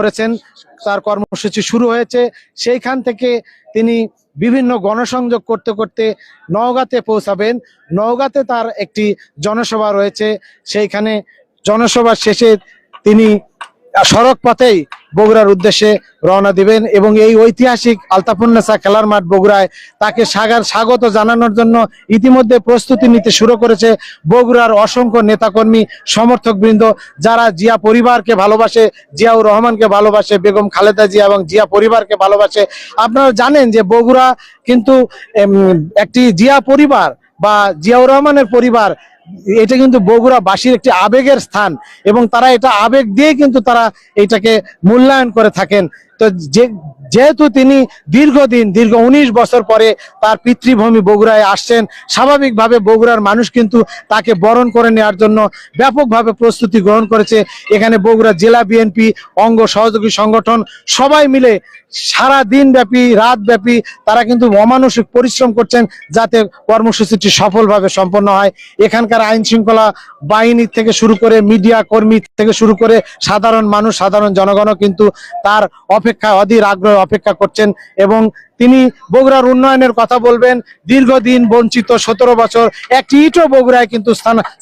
করেছেন, তার কর্মসূচি শুরু হয়েছে। সেইখান থেকে তিনি বিভিন্ন গণসংযোগ করতে করতে নওগাঁতে পৌঁছাবেন। নওগাঁতে তার একটি জনসভা রয়েছে। সেইখানে জনসভা শেষে তিনি সড়ক পথেই বগুড়ার উদ্দেশ্যে রওনা দিবেন এবং এই ঐতিহাসিক আলতাফুন্নেসা খেলার মাঠ বগুড়ায় তাকে সাগার স্বাগত জানানোর জন্য ইতিমধ্যে প্রস্তুতি নিতে শুরু করেছে বগুড়ার অসংখ্য নেতাকর্মী, সমর্থকবৃন্দ, যারা জিয়া পরিবারকে ভালোবাসে, জিয়াউর রহমানকে ভালোবাসে, বেগম খালেদা জিয়া এবং জিয়া পরিবারকে ভালোবাসে। আপনারা জানেন যে বগুড়া কিন্তু একটি জিয়া পরিবার বা জিয়াউর রহমানের পরিবার এটা কিন্তু বগুড়া বগুড়াবাসীর একটি আবেগের স্থান এবং তারা এটা আবেগ দিয়ে কিন্তু তারা এটাকে মূল্যায়ন করে থাকেন। তো যে, যেহেতু তিনি দীর্ঘদিন, দীর্ঘ উনিশ বছর পরে তার পিতৃভূমি বগুড়ায় আসছেন, স্বাভাবিকভাবে বগুড়ার মানুষ কিন্তু তাকে বরণ করে নেওয়ার জন্য ব্যাপকভাবে প্রস্তুতি গ্রহণ করেছে। এখানে বগুড়া জেলা বিএনপি, অঙ্গ সহযোগী সংগঠন, সবাই মিলে সারা দিন ব্যাপী রাত ব্যাপী তারা কিন্তু অমানসিক পরিশ্রম করছেন যাতে কর্মসূচিটি সফলভাবে সম্পন্ন হয়। এখানকার আইন শৃঙ্খলা বাহিনী থেকে শুরু করে মিডিয়া কর্মী থেকে শুরু করে সাধারণ মানুষ, সাধারণ জনগণও কিন্তু তার অপেক্ষা অধীর আগ্রহ অপেক্ষা করছেন এবং তিনি বগুড়ার উন্নয়নের কথা বলবেন। দীর্ঘদিন বঞ্চিত, সতেরো বছর একটি ইটও বগুড়ায় কিন্তু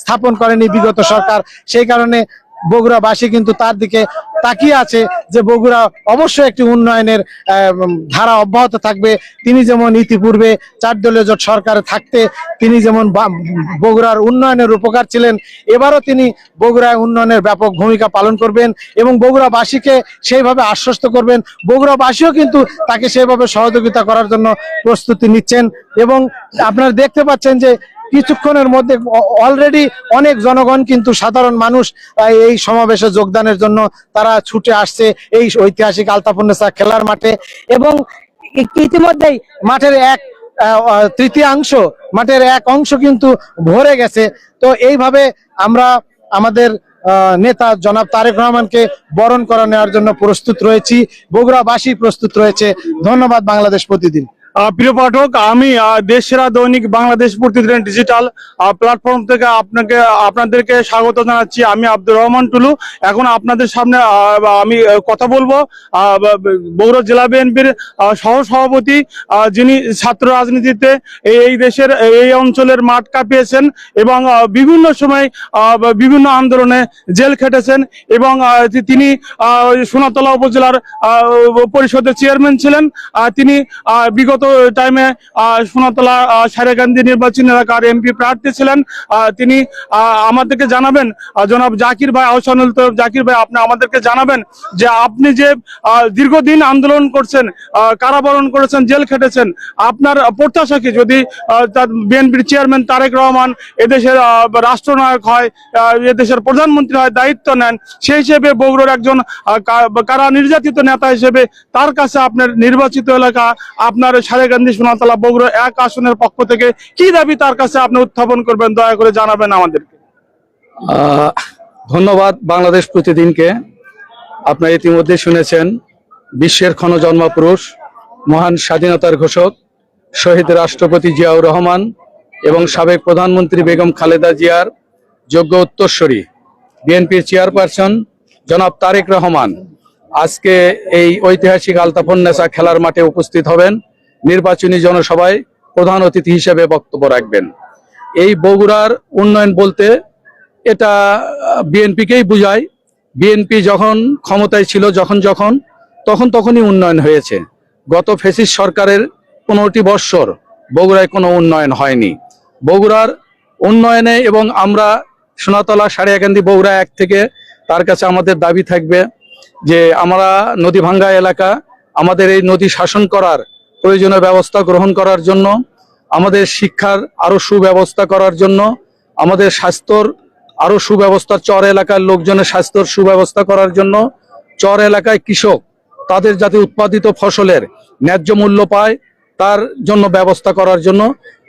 স্থাপন করেনি বিগত সরকার। সেই কারণে বগুড়াবাসী কিন্তু তার দিকে তাকিয়ে আছে যে বগুড়া অবশ্যই একটি উন্নয়নের ধারা অব্যাহত থাকবে। তিনি যেমন ইতিপূর্বে চার দলীয় জোট সরকারে থাকতে, তিনি যেমন বগুড়ার উন্নয়নের উপকার ছিলেন, এবারও তিনি বগুড়ায় উন্নয়নের ব্যাপক ভূমিকা পালন করবেন এবং বগুড়াবাসীকে সেইভাবে আশ্বস্ত করবেন। বগুড়াবাসীও কিন্তু তাকে সেইভাবে সহযোগিতা করার জন্য প্রস্তুতি নিচ্ছেন এবং আপনারা দেখতে পাচ্ছেন যে কিছুক্ষণের মধ্যে অলরেডি অনেক জনগণ কিন্তু সাধারণ মানুষ এই সমাবেশে যোগদানের জন্য তারা ছুটে আসছে এই ঐতিহাসিক আলতাফুন্নেসা খেলার মাঠে এবং ইতিমধ্যেই মাঠের এক তৃতীয়াংশ, মাঠের এক অংশ কিন্তু ভরে গেছে। তো এইভাবে আমরা আমাদের নেতা জনাব তারেক রহমানকে বরণ করা নেওয়ার জন্য প্রস্তুত রয়েছি, বগুড়াবাসী প্রস্তুত রয়েছে। ধন্যবাদ বাংলাদেশ প্রতিদিন। প্রিয় পাঠক আমি আহ, দেশ সেরা দৈনিক বাংলাদেশ প্রতিদিন ডিজিটাল প্ল্যাটফর্ম থেকে আপনাকে আপনাদেরকে স্বাগত জানাচ্ছি। আমি আব্দুর রহমান টুলু। এখন আপনাদের সামনে আমি কথা বলব। বগুড়া জেলা বিএনপির সহ সভাপতি যিনি ছাত্র রাজনীতিতে এই দেশের এই অঞ্চলের মাঠ কাঁপিয়েছেন এবং বিভিন্ন সময় বিভিন্ন আন্দোলনে জেল খেটেছেন এবং তিনি সোনাতলা উপজেলার পরিষদের চেয়ারম্যান ছিলেন। তিনি বিগত টাইমে সোনাতলা সারেকান্দি নির্বাচনী এলাকার এমপি প্রার্থী ছিলেন। তিনি আমাদেরকে জানাবেন। জনাব জাকির ভাই, আহসানুল তৈব জাকির ভাই, আপনি আমাদেরকে জানাবেন যে আপনি যে দীর্ঘদিন আন্দোলন করছেন কারাবরণ করেছেন, জেল খেটেছেন, আপনার প্রত্যাশা কি? যদি বিএনপির চেয়ারম্যান তারেক রহমান এদেশের রাষ্ট্রনায়ক হয় এদেশের প্রধানমন্ত্রী হয়, দায়িত্ব নেন, সেই হিসেবে বগুড়ার একজন কারা নির্যাতিত নেতা হিসেবে তার কাছে আপনার নির্বাচিত এলাকা, আপনার সারেগান্ধী সোনাতলা বগুড়া এক আসনের পক্ষ থেকে কি দাবি তার কাছে আপনি উত্থাপন করবেন? দয়া করে জানাবেন আমাদেরকে। ধন্যবাদ বাংলাদেশ প্রতিদিনকে। আপনারা ইতিমধ্যে শুনেছেন, বিশ্বের ক্ষণজন্ম পুরুষ, মহান স্বাধীনতার ঘোষক, শহীদ রাষ্ট্রপতি জিয়াউর রহমান এবং সাবেক প্রধানমন্ত্রী বেগম খালেদা জিয়ার যোগ্য উত্তরস্বরী বিএনপির চেয়ারপারসন জনাব তারেক রহমান। আজকে এই ঐতিহাসিক আলতাফন্নেসা খেলার মাঠে উপস্থিত হবেন। নির্বাচনী জনসভায় প্রধান অতিথি হিসেবে বক্তব্য রাখবেন। এই বগুড়ার উন্নয়ন বলতে এটা বিএনপিকেই বুঝায়। বিএনপি যখন ক্ষমতায় ছিল, যখন যখন, তখন তখনই উন্নয়ন হয়েছে। গত ফেসিস সরকারের পনেরোটি বৎসর বগুড়ায় কোনো উন্নয়ন হয়নি। বগুড়ার উন্নয়নে এবং আমরা সোনাতলা, সারিয়াকান্দি, বগুড়া এক থেকে তার কাছে আমাদের দাবি থাকবে যে, আমরা নদী ভাঙ্গা এলাকা, আমাদের এই নদী শাসন করার প্রয়োজনীয় ব্যবস্থা গ্রহণ করার জন্য, আমাদের শিক্ষার আরও সুব্যবস্থা করার জন্য, আমাদের স্বাস্থ্যর আরও সুব্যবস্থা, চর এলাকার লোকজনের স্বাস্থ্যর সুব্যবস্থা করার জন্য, চর এলাকায় কৃষক তাদের যাতে উৎপাদিত ফসলের ন্যায্য মূল্য পায়, তার জন্য ব্যবস্থা করার জন্য।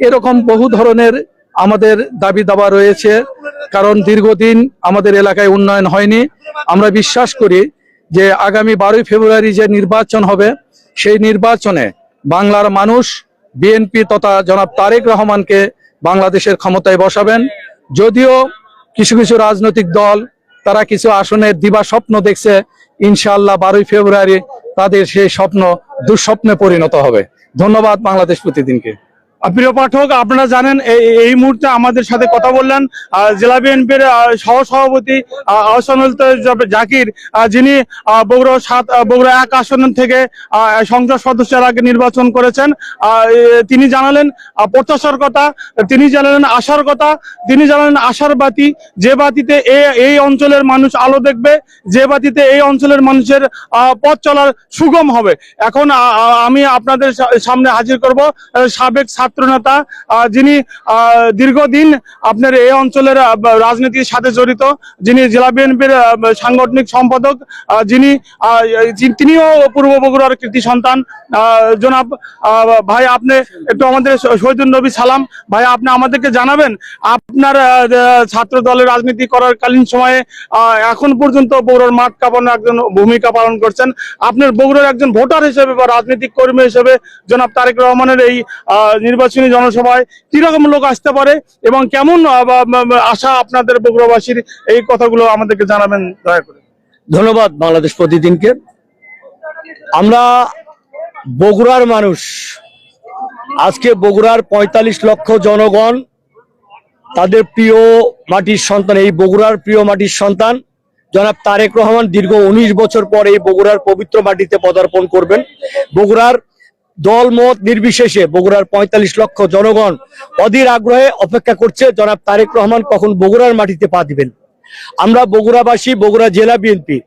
এরকম বহু ধরনের আমাদের দাবি দাবা রয়েছে, কারণ দীর্ঘদিন আমাদের এলাকায় উন্নয়ন হয়নি। আমরা বিশ্বাস করি যে আগামী বারোই ফেব্রুয়ারি যে নির্বাচন হবে, সেই নির্বাচনে বাংলার মানুষ বিএনপি তথা জনাব তারেক রহমানকে বাংলাদেশের ক্ষমতায় বসাবেন। যদিও কিছু কিছু রাজনৈতিক দল, তারা কিছু আসনের দিবা স্বপ্ন দেখছে ইনশাল্লাহ বারোই ফেব্রুয়ারি তাদের সেই স্বপ্ন, দুঃস্বপ্নে পরিণত হবে। ধন্যবাদ বাংলাদেশ প্রতিদিনকে। প্রিয় পাঠক, আপনারা জানেন এই মুহূর্তে আমাদের সাথে কথা বললেন জেলা বিএনপির সহ সভাপতি আহসানুল জাকির যিনি বগুড়া সাত বগুড়া এক আসন থেকে সংসদ সদস্যের আগে নির্বাচন করেছেন। তিনি জানালেন প্রত্যাশার কথা, তিনি জানালেন আশার কথা, তিনি জানালেন আশার বাতি, যে বাতিতে এই অঞ্চলের মানুষ আলো দেখবে, যে বাতিতে এই অঞ্চলের মানুষের পথ চলার সুগম হবে। এখন আমি আপনাদের সামনে হাজির করব সাবেক ছাত্রনেতা যিনি দীর্ঘদিন আপনার এই অঞ্চলের রাজনীতির সাথে জড়িত, যিনি জেলা বিএনপির সাংগঠনিক সম্পাদক যিনি তিনিও পূর্ব বগুড়ার কৃতি সন্তান। জনাব ভাই, আপনি একটু আমাদের শহীদুল নবী সালাম, ভাই, আপনি আমাদেরকে জানাবেন, আপনার ছাত্র দলের রাজনীতি করার কালীন সময়ে এখন পর্যন্ত বগুড়ার মাঠ কাঁপানোর একজন ভূমিকা পালন করছেন। আপনার বগুড়ার একজন ভোটার হিসেবে বা রাজনৈতিক কর্মী হিসেবে জনাব তারেক রহমানের এই নির্বাচনী জনসভায় কীরকম লোক আসতে পারে এবং কেমন আশা আপনাদের বগুড়াবাসীর? এই কথাগুলো আমাদেরকে জানাবেন, দয়া করে। ধন্যবাদ বাংলাদেশ প্রতিদিনকে। আমরা বগুড়ার মানুষ। আজকে বগুড়ার পঁয়তাল্লিশ লক্ষ জনগণ তাদের প্রিয় মাটির সন্তান, এই বগুড়ার প্রিয় মাটির সন্তান, জনাব তারেক রহমান দীর্ঘ উনিশ বছর পর এই বগুড়ার পবিত্র মাটিতে পদার্পণ করবেন। বগুড়ার দল মত নির্বিশেষে বগুড়ার পঁয়তাল্লিশ লক্ষ জনগণ অধীর আগ্রহে অপেক্ষা করছে। জনাব তারেক রহমান কখন বগুড়ার মাটিতে পা দিবেন? আমরা বগুড়াবাসী, বগুড়া জেলা বিএনপি,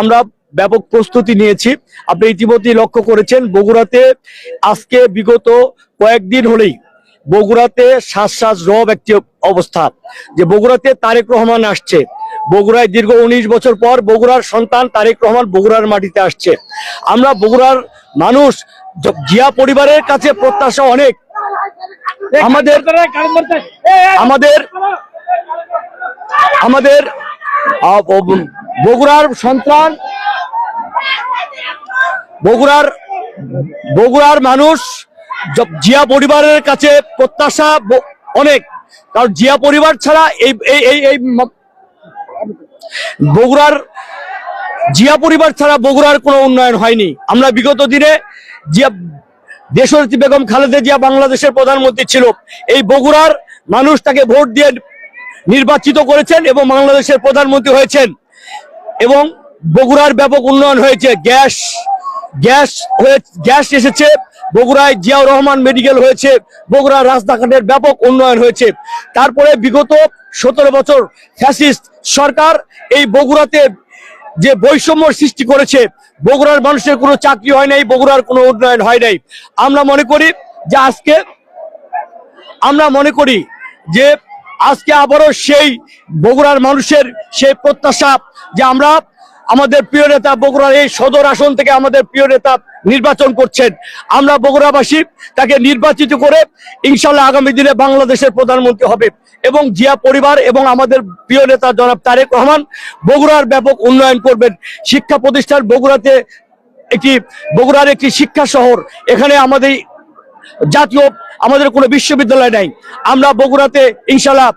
আমরা ব্যাপক প্রস্তুতি নিয়েছি। আপনি ইতিমধ্যেই লক্ষ্য করেছেন, বগুড়াতে আজকে বিগত কয়েকদিন হলেই বগুড়াতে শ্বাস শ্বাস রব একটি অবস্থা। যে বগুড়াতে তারেক রহমান আসছে বগুড়ায় দীর্ঘ উনিশ বছর পর বগুড়ার সন্তান তারেক রহমান বগুড়ার মাটিতে আসছে। আমরা বগুড়ার মানুষ জিয়া পরিবারের কাছে প্রত্যাশা অনেক। আমাদের আমাদের আমাদের বগুড়ার সন্তান, বগুড়ার বগুড়ার মানুষ জিয়া পরিবারের কাছে প্রত্যাশা অনেক। কারণ জিয়া পরিবার ছাড়া এই এই এই বগুড়ার জিয়া পরিবার ছাড়া বগুড়ার কোনো উন্নয়ন হয়নি। আমরা বিগত দিনে জিয়া দেশরতী বেগম খালেদা জিয়া বাংলাদেশের প্রধানমন্ত্রী ছিল। এই বগুড়ার মানুষ তাকে ভোট দিয়ে নির্বাচিত করেছেন এবং বাংলাদেশের প্রধানমন্ত্রী হয়েছেন এবং বগুড়ার ব্যাপক উন্নয়ন হয়েছে। গ্যাস গ্যাস গ্যাস এসেছে বগুড়ায় জিয়াউর রহমান মেডিকেল হয়েছে, বগুড়ার রাস্তাঘাটের ব্যাপক উন্নয়ন হয়েছে। তারপরে বিগত সতেরো বছর ফ্যাসিস্ট সরকার এই বগুড়াতে যে বৈষম্য সৃষ্টি করেছে, বগুড়ার মানুষের কোনো চাকরি হয় নাই, বগুড়ার কোনো উন্নয়ন হয় নাই। আমরা মনে করি যে আজকে, আমরা মনে করি যে আজকে আবারও সেই বগুড়ার মানুষের সেই প্রত্যাশা যে আমরা আমাদের প্রিয় নেতা বগুড়ার এই সদর আসন থেকে আমাদের প্রিয় নেতা নির্বাচন করছেন। আমরা বগুড়াবাসী তাকে নির্বাচিত করে ইনশাল্লাহ আগামী দিনে বাংলাদেশের প্রধানমন্ত্রী হবে। এবং জিয়া পরিবার এবং আমাদের প্রিয় নেতা জনাব তারেক রহমান বগুড়ার ব্যাপক উন্নয়ন করবেন। শিক্ষা প্রতিষ্ঠান বগুড়াতে একটি, বগুড়ার একটি শিক্ষা শহর। এখানে আমাদের জাতীয় আমাদের কোনো বিশ্ববিদ্যালয় নাই। আমরা বগুড়াতে ইনশাল্লাহ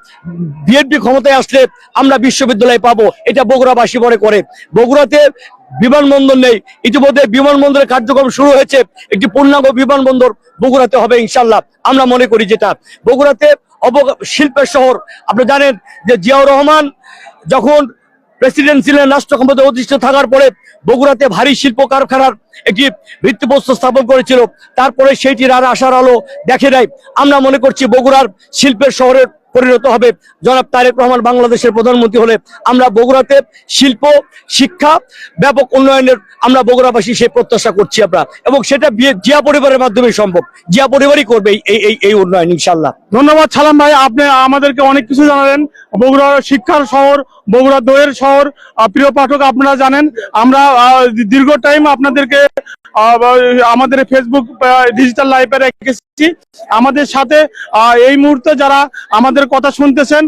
বিএনপি ক্ষমতায় আসলে আমরা বিশ্ববিদ্যালয় পাবো, এটা বগুড়াবাসী মনে করে। বগুড়াতে বিমানবন্দর নেই, ইতিমধ্যে বিমানবন্দরের কার্যক্রম শুরু হয়েছে, একটি পূর্ণাঙ্গ বিমানবন্দর বগুড়াতে হবে ইনশাল্লাহ আমরা মনে করি যেটা। বগুড়াতে অব শিল্পের শহর, আপনি জানেন যে জিয়াউর রহমান যখন প্রেসিডেন্ট ছিলেন রাষ্ট্র ক্ষমতায় অধিষ্ঠিত থাকার পরে বগুড়াতে ভারী শিল্প কারখানার একটি ভিত্তিপ্রস্তর স্থাপন করেছিল। তারপরে সেইটির আর আশার আলো দেখে নাই। আমরা মনে করছি বগুড়ার শিল্পের শহরে পরিণত হবে। জনাব তারেক রহমান বাংলাদেশের প্রধানমন্ত্রী হলে আমরা বগুড়াতে শিল্প, শিক্ষা, ব্যাপক উন্নয়নের আমরা বগুড়াবাসী সেই প্রত্যাশা করছি আমরা। এবং সেটা জিয়া পরিবারের মাধ্যমে সম্ভব। জিয়া পরিবারই করবে এই এই এই উন্নয়ন ইনশাল্লাহ ধন্যবাদ সালাম ভাই, আপনি আমাদেরকে অনেক কিছু জানালেন। বগুড়া শিক্ষার শহর, বগুড়া দইয়ের শহর। প্রিয় পাঠক, আপনারা জানেন, আমরা দীর্ঘ টাইম আপনাদেরকে আমাদের ফেসবুক ডিজিটাল লাইভে রেখেছি। আমাদের সাথে এই মুহূর্তে যারা আমাদের কথা শুনতেছেন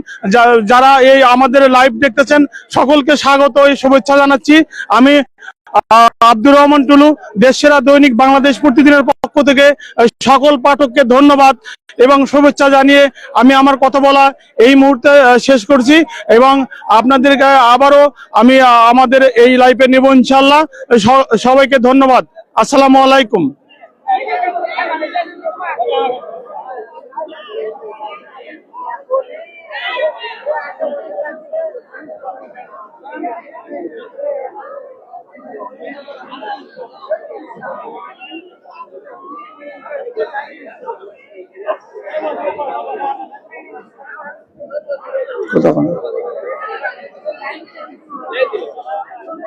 যারা এই আমাদের লাইভ দেখতেছেন, সকলকে স্বাগত, এই শুভেচ্ছা জানাচ্ছি। আমি আব্দুর রহমান টুলু দেশ সেরা দৈনিক বাংলাদেশ প্রতিদিনের পক্ষ থেকে সকল পাঠককে ধন্যবাদ এবং শুভেচ্ছা জানিয়ে আমি আমার কথা বলা এই মুহূর্তে শেষ করছি এবং আপনাদেরকে আবারও আমি আমাদের এই লাইফে নেব ইনশাল্লাহ সবাইকে ধন্যবাদ। আসসালামু আলাইকুম। কোথাও